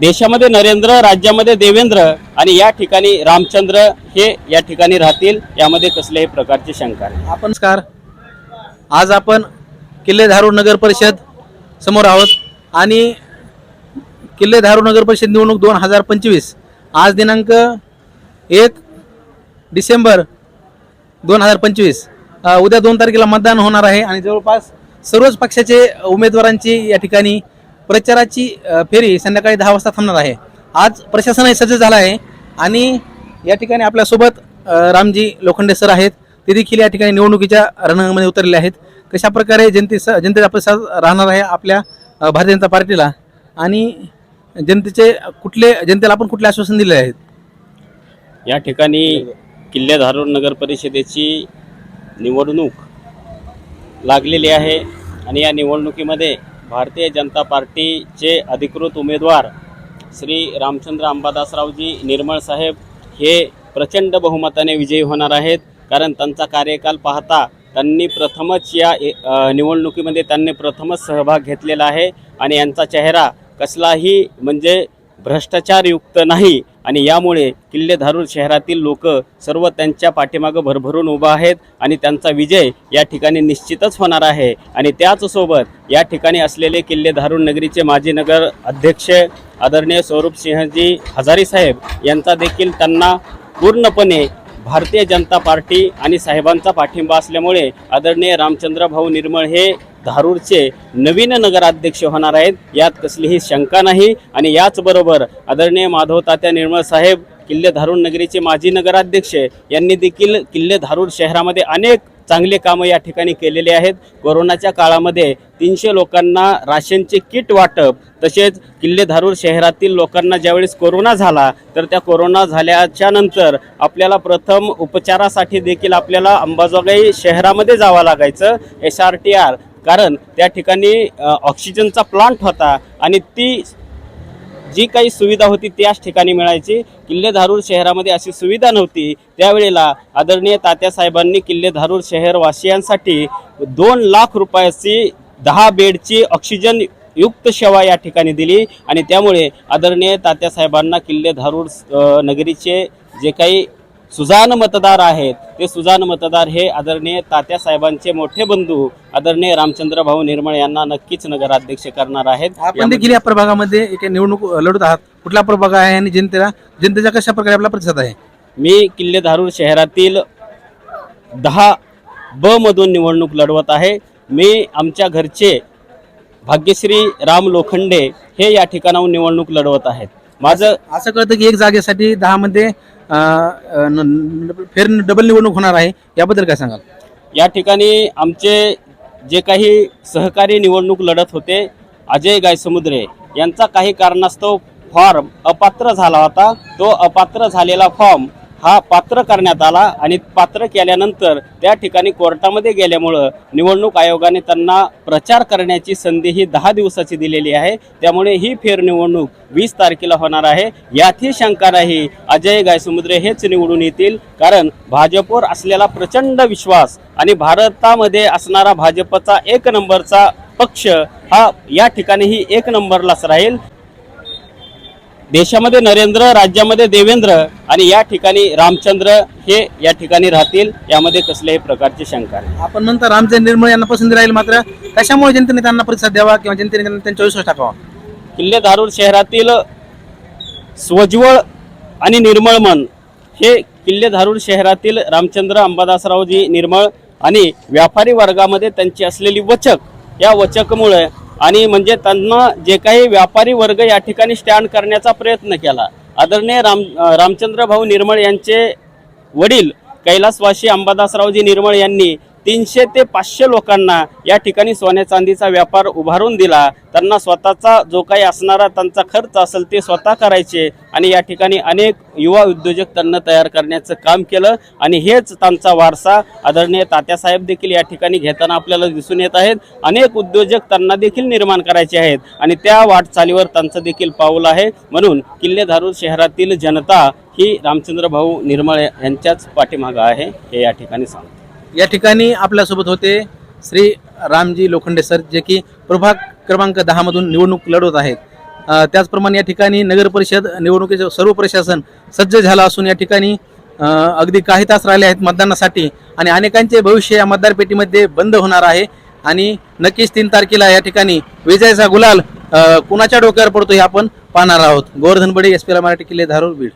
देशामध्ये नरेंद्र राज्यामध्ये देवेंद्र आणि या ठिकाणी रामचंद्र हे या ठिकाणी राहतील यामध्ये कसल्याही प्रकारची शंका नाही. आपण नमस्कार. आज आपण किल्ले धारू नगर परिषद समोर आहोत आणि किल्ले धारू नगर परिषद निवडणूक दोन हजार पंचवीस आज दिनांक एक डिसेंबर दोन हजार पंचवीस. उद्या दोन तारखेला मतदान होणार आहे आणि जवळपास सर्वच पक्षाचे उमेदवारांची या ठिकाणी प्रचाराची फेरी संध्याकाळी दहा वाजता थांबणार आहे. आज प्रशासनही सज्ज झालं आहे आणि या ठिकाणी आपल्यासोबत रामजी लोखंडे सर आहेत. ते देखील या ठिकाणी निवडणुकीच्या रणांगणामध्ये उतरलेले आहेत. कशा प्रकारे जनतेचा प्रतिसाद राहणार आहे आपल्या भारतीय जनता पार्टीला? आणि जनतेचे कुठले जनतेला आपण कुठले आश्वासन दिले आहेत? या ठिकाणी किल्ल्याधारूर नगर परिषदेची निवडणूक लागलेली आहे आणि या निवडणुकीमध्ये भारतीय जनता पार्टीचे अधिकृत उमेदवार श्री रामचंद्र अंबादासरावजी निर्मळ साहेब हे प्रचंड बहुमताने विजयी होणार आहेत. कारण त्यांचा कार्यकाल पाहता त्यांनी प्रथमच या निवडणुकीमध्ये त्यांनी प्रथमच सहभाग घेतलेला आहे. आणि यांचा चेहरा कसलाही म्हणजे भ्रष्टाचारयुक्त नाही आणि यामुळे किल्लेधारूर शहरातील लोक सर्व त्यांच्या पाठीमागं भरभरून उभा आहेत आणि त्यांचा विजय या ठिकाणी निश्चितच होणार आहे. आणि त्याचसोबत या ठिकाणी असलेले किल्लेधारूर नगरीचे माजी नगर अध्यक्ष आदरणीय स्वरूप सिंहजी हजारी साहेब यांचा देखील त्यांना पूर्णपणे भारतीय जनता पार्टी आणि साहेबांचा पाठिंबा असल्यामुळे आदरणीय रामचंद्र भाऊ निर्मळ हे धारूरचे नवीन नगराध्यक्ष होणार आहेत. यात कसलीही शंका नाही. आणि याचबरोबर आदरणीय माधव तात्या निर्मळ साहेब किल्ले धारूर नगरीचे माजी नगराध्यक्ष यांनी देखील किल्ले धारूर शहरामध्ये अनेक चांगले कामं या ठिकाणी केलेले आहेत. कोरोनाच्या काळामध्ये तीनशे लोकांना राशनचे किट वाटप तसेच किल्ले धारूर शहरातील लोकांना ज्यावेळेस कोरोना झाला तर त्या कोरोना झाल्याच्यानंतर आपल्याला प्रथम उपचारासाठी देखील आपल्याला अंबाजोगाई शहरामध्ये जावं लागायचं एस आर टी आर. कारण त्या ठिकाणी ऑक्सिजनचा प्लांट होता आणि ती जी काही सुविधा होती त्याच ठिकाणी मिळायची. किल्ले धारूर शहरामध्ये अशी सुविधा नव्हती. त्यावेळेला आदरणीय तात्यासाहेबांनी किल्ले धारूर शहरवासियांसाठी दोन लाख रुपयाची दहा बेडची ऑक्सिजन युक्त सेवा या ठिकाणी दिली आणि त्यामुळे आदरणीय तात्यासाहेबांना किल्ले धारूर नगरीचे जे काही सुजान मतदार आहेत. ते सुजान मतदार हे आदरणीय तात्यासाहेबांचे मोठे बंधू आदरणीय रामचंद्र भाऊ निर्मळ यांना नक्कीच नगराध्यक्ष करणार आहेत. आपण देखील या प्रभागामध्ये एक निवडणूक लढत आहात. कुठला प्रभाग आहे आणि जनतेला जनतेचा कशा प्रकारे आपला प्रतिसाद आहे? मी किल्ले धारूर शहरातील दहा ब मधून निवडणूक लढवत आहे. मी आमच्या घरचे भाग्यश्री राम लोखंडे हे या ठिकाणाहून निवडणूक लढवत आहेत. माझं असं कळतं की एक जागेसाठी दहा मध्ये फेर डबल निवडणूक होणार आहे. याबद्दल काय सांगाल? या ठिकाणी आमचे जे काही सहकारी निवडणूक लढत होते अजय गायसमुद्रे यांचा काही कारणास्तव फॉर्म अपात्र झाला होता. तो अपात्र झालेला फॉर्म हा पात्र करण्यात आला आणि पात्र केल्यानंतर त्या ठिकाणी कोर्टामध्ये गेल्यामुळं निवडणूक आयोगाने त्यांना प्रचार करण्याची संधी ही दहा दिवसाची दिलेली आहे. त्यामुळे ही फेरनिवडणूक वीस तारखेला होणार आहे. यातही शंका नाही. अजय गायसमुद्रे हेच निवडून येतील. कारण भाजपवर असलेला प्रचंड विश्वास आणि भारतामध्ये असणारा भाजपचा एक नंबरचा पक्ष हा या ठिकाणीही एक नंबरलाच राहील. देशामध्ये नरेंद्र राज्यामध्ये देवेंद्र आणि या ठिकाणी रामचंद्र हे या ठिकाणी राहतील यामध्ये कसल्याही प्रकारची शंका नाही. आपण म्हणता रामचंद्र निर्मळ यांना पसंती राहील मात्र कशामुळे जनतेने त्यांना प्रतिसाद द्यावा किंवा जनतेने त्यांना त्यांच्या विश्वास टाकावा? किल्ले धारूर शहरातील स्वज्वळ आणि निर्मळ मन हे किल्ले धारूर शहरातील रामचंद्र अंबादासरावजी निर्मळ आणि व्यापारी वर्गामध्ये त्यांची असलेली वचक या वचकमुळे आणि म्हणजे त्यांना जे काही व्यापारी वर्ग या ठिकाणी स्टँड करण्याचा प्रयत्न केला. आदरणीय राम रामचंद्र भाऊ निर्मळ यांचे वडील कैलासवासी अंबादासरावजी निर्मळ यांनी तीनशे ते पाचशे लोकांना या ठिकाणी सोन्या चांदीचा व्यापार उभारून दिला. त्यांना स्वतःचा जो काही असणारा त्यांचा खर्च असेल ते स्वतः करायचे आणि या ठिकाणी अनेक युवा उद्योजक त्यांना तयार करण्याचं काम केलं. आणि हेच त्यांचा वारसा आदरणीय तात्यासाहेब देखील या ठिकाणी घेताना आपल्याला दिसून येत आहेत. अनेक उद्योजक त्यांना देखील निर्माण करायचे आहेत आणि त्या वाटचालीवर त्यांचं देखील पाऊल आहे. म्हणून किल्लेधारूर शहरातील जनता ही रामचंद्र भाऊ निर्मळ यांच्याच पाठीमागं आहे. हे या ठिकाणी सांगतो. या ठिकाणी आपल्यासोबत होते श्री रामजी लोखंडे सर जे की प्रभाग क्रमांक दहामधून निवडणूक लढवत आहेत. त्याचप्रमाणे या ठिकाणी नगर परिषद सर्व प्रशासन सज्ज झालं असून या ठिकाणी अगदी काही तास राहिले आहेत मतदानासाठी आणि अनेकांचे भविष्य या मतदारपेटीमध्ये बंद होणार आहे. आणि नक्कीच तीन तारखेला या ठिकाणी विजयाचा गुलाल कुणाच्या डोक्यावर पडतो हे आपण पाहणार आहोत. Govardhan Bade S P Marathi Kille Dharur Beed.